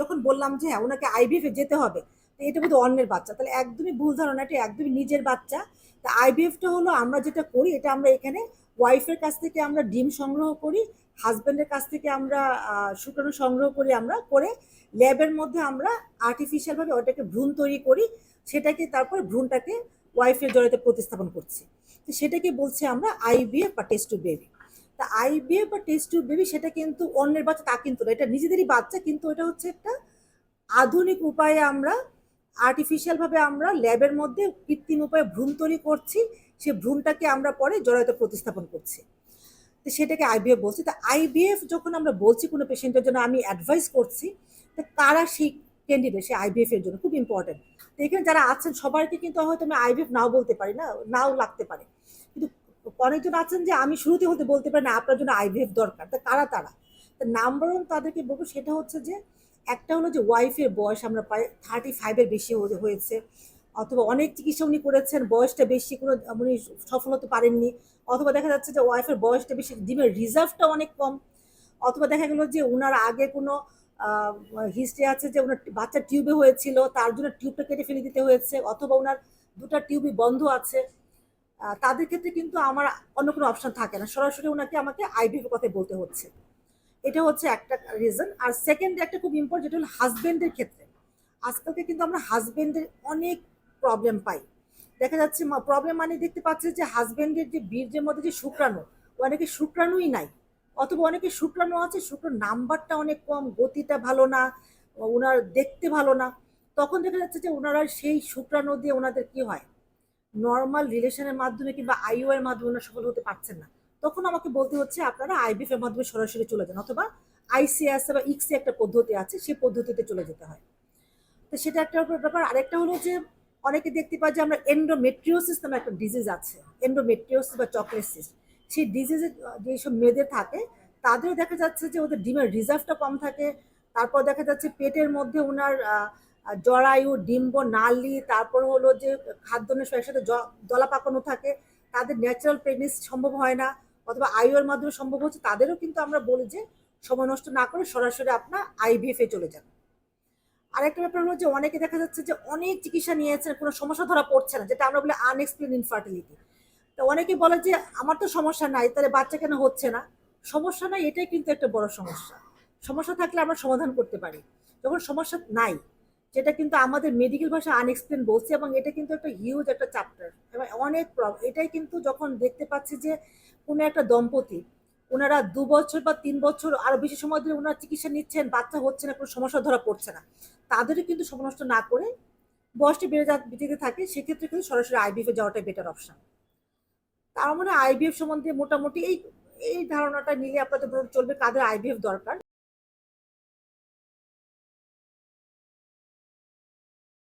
যখন বললাম যে হ্যাঁ ওনাকে আইভিএফে যেতে হবে, তো এটা বোধহয় অন্যের বাচ্চা। তাহলে একদমই ভুল ধারণা এটা একদমই নিজের বাচ্চা। তা আইভিএফটা হলো আমরা যেটা করি, এটা আমরা এখানে ওয়াইফের কাছ থেকে আমরা ডিম সংগ্রহ করি হাজব্যান্ডের কাছ থেকে আমরা শুক্রাণু সংগ্রহ করি আমরা, করে ল্যাবের মধ্যে আমরা আর্টিফিশিয়ালভাবে ওটাকে ভ্রূণ তৈরি করি, সেটাকে তারপর ভ্রূণটাকে ওয়াইফের জড়িতে প্রতিস্থাপন করছি। তো সেটাকে বলছি আমরা আইভিএফ বা টেস্ট টু বেবি তা আইভিএফ বা টেস্ট টু বেবি সেটা কিন্তু অন্যের বাচ্চা তা কিন্তু না। এটা নিজেদেরই বাচ্চা, কিন্তু এটা হচ্ছে একটা আধুনিক উপায়ে আমরা আর্টিফিশিয়ালভাবে আমরা ল্যাবের মধ্যে কৃত্রিম উপায়ে ভ্রূণ তৈরি করছি। সে ভ্রূণটাকে আমরা পরে জড়াতে প্রতিস্থাপন করছি। তো সেটাকে আইভিএফ বলছি। তা আইভিএফ যখন আমরা বলছি কোনো পেশেন্টের জন্য, আমি অ্যাডভাইস করছি, তা কারা সেই ক্যান্ডিডেট সেই আইভিএফ এর জন্য খুব ইম্পর্টেন্ট তো এখানে যারা আছেন, সবাইকে কিন্তু হয়তো আমি আইভিএফ নাও বলতে পারি না, নাও লাগতে পারে। কিন্তু অনেকজন আছেন যে আমি শুরুতে হতে বলতে পারি না, আপনার জন্য আইভিএফ দরকার। তা কারা তারা? তা নাম্বার ওয়ান তাদেরকে বলব সেটা হচ্ছে যে, একটা হলো যে ওয়াইফের বয়স আমরা পাই থার্টি ফাইভের বেশি হয়ে- হয়েছে। অথবা অনেক চিকিৎসা উনি করেছেন, বয়সটা বেশি কোনো উনি সফল হতে পারেননি। অথবা দেখা যাচ্ছে যে ওয়াইফের বয়সটা বেশি, ডিমের রিজার্ভটা অনেক কম। অথবা দেখা গেলো যে ওনার আগে কোনো হিস্ট্রি আছে যে ওনার বাচ্চা টিউবে হয়েছিল, তার জন্য টিউবটা কেটে ফেলে দিতে হয়েছে। অথবা ওনার দুটো টিউবই বন্ধ আছে। তাদের ক্ষেত্রে কিন্তু আমার অন্য কোনো অপশন থাকে না। সরাসরি ওনাকে আমাকে আইভিএফ কথা বলতে হচ্ছে। এটা হচ্ছে একটা রিজন আর সেকেন্ড একটা খুব ইম্পর্টেন্ট যেটা হলো হাজবেন্ডের ক্ষেত্রে। আজকালকে কিন্তু আমরা হাজবেন্ডের অনেক প্রবলেম পাই। দেখা যাচ্ছে প্রবলেম মানে দেখতে পাচ্ছি যে হাজবেন্ডের যে বীর্যের মধ্যে যে শুক্রাণু, অনেকে শুক্রাণুই নাই। অথবা অনেকে শুক্রাণু আছে, শুক্র নাম্বারটা অনেক কম, গতিটা ভালো না, ওনার দেখতে ভালো না। তখন দেখা যাচ্ছে যে ওনারা সেই শুক্রাণু দিয়ে ওনাদের কি হয়? নর্মাল রিলেশনের মাধ্যমে কিংবা আইও এর মাধ্যমে ওনারা সফল হতে পারছেন না। তখন আমাকে বলতে হচ্ছে, আপনারা আইবিএফ এর মাধ্যমে সরাসরি চলে যান অথবা আইসিএস বা ইক্সি একটা পদ্ধতি আছে সেই পদ্ধতিতে চলে যেতে হয়। তো সেটা একটা ব্যাপার। আরেকটা হলো যে, অনেকে দেখতে পাই যে আমরা এন্ডোমেট্রিওসিস নামে একটা ডিজিজ আছে এন্ডোমেট্রিওসিস বা চকলেসিস সেই ডিজিজে যেসব মেয়েদের থাকে, তাদেরও দেখা যাচ্ছে যে ওদের ডিমের রিজার্ভটা কম থাকে, তারপর দেখা যাচ্ছে পেটের মধ্যে ওনার জরায়ু, ডিম্ব, নালি, তারপর হলো যে খাদ্যনের সাথে দলা পাকানো থাকে, তাদের ন্যাচারাল প্রেগনেন্সি সম্ভব হয় না, অথবা আইওর মাধ্যমে সম্ভব হচ্ছে, তাদেরও কিন্তু আমরা বলি যে সময় নষ্ট না করে সরাসরি আপনার আইভিএফ চলে যান। আরেকটা ব্যাপার হলো যে অনেকে দেখা যাচ্ছে যে অনেক চিকিৎসা নিয়েছেন, কোনো সমস্যা ধরা পড়ছে না, যেটা আমরা বলি আনএক্সপ্লেন ইনফার্টিলিটি তো অনেকে বলে যে আমার তো সমস্যা নাই, তাহলে বাচ্চা কেন হচ্ছে না? সমস্যা নাই, এটাই কিন্তু একটা বড় সমস্যা। সমস্যা থাকলে আমরা সমাধান করতে পারি। যখন সমস্যা নাই যেটা কিন্তু আমাদের মেডিকেল ভাষা আনএক্সপ্লেন বলছে এবং এটা কিন্তু একটা হিউজ একটা চ্যাপ্টার এবং অনেক এটাই কিন্তু যখন দেখতে পাচ্ছি যে কোনো একটা দম্পতি, ওনারা দু বছর বা তিন বছর আরও বেশি সময় ধরে ওনারা চিকিৎসা নিচ্ছেন, বাচ্চা হচ্ছে না, কোনো সমস্যা ধরা পড়ছে না। তাদেরও কিন্তু সময় নষ্ট না করে বয়সটা বেড়ে যা যেতে থাকে, সেক্ষেত্রে কিন্তু সরাসরি আইবিএফ যাওয়াটাই বেটার অপশন তার মানে আইবিএফ সম্বন্ধে মোটামুটি এই এই ধারণাটা নিলে আপনাদের চলবে কাদের আইবিএফ দরকার।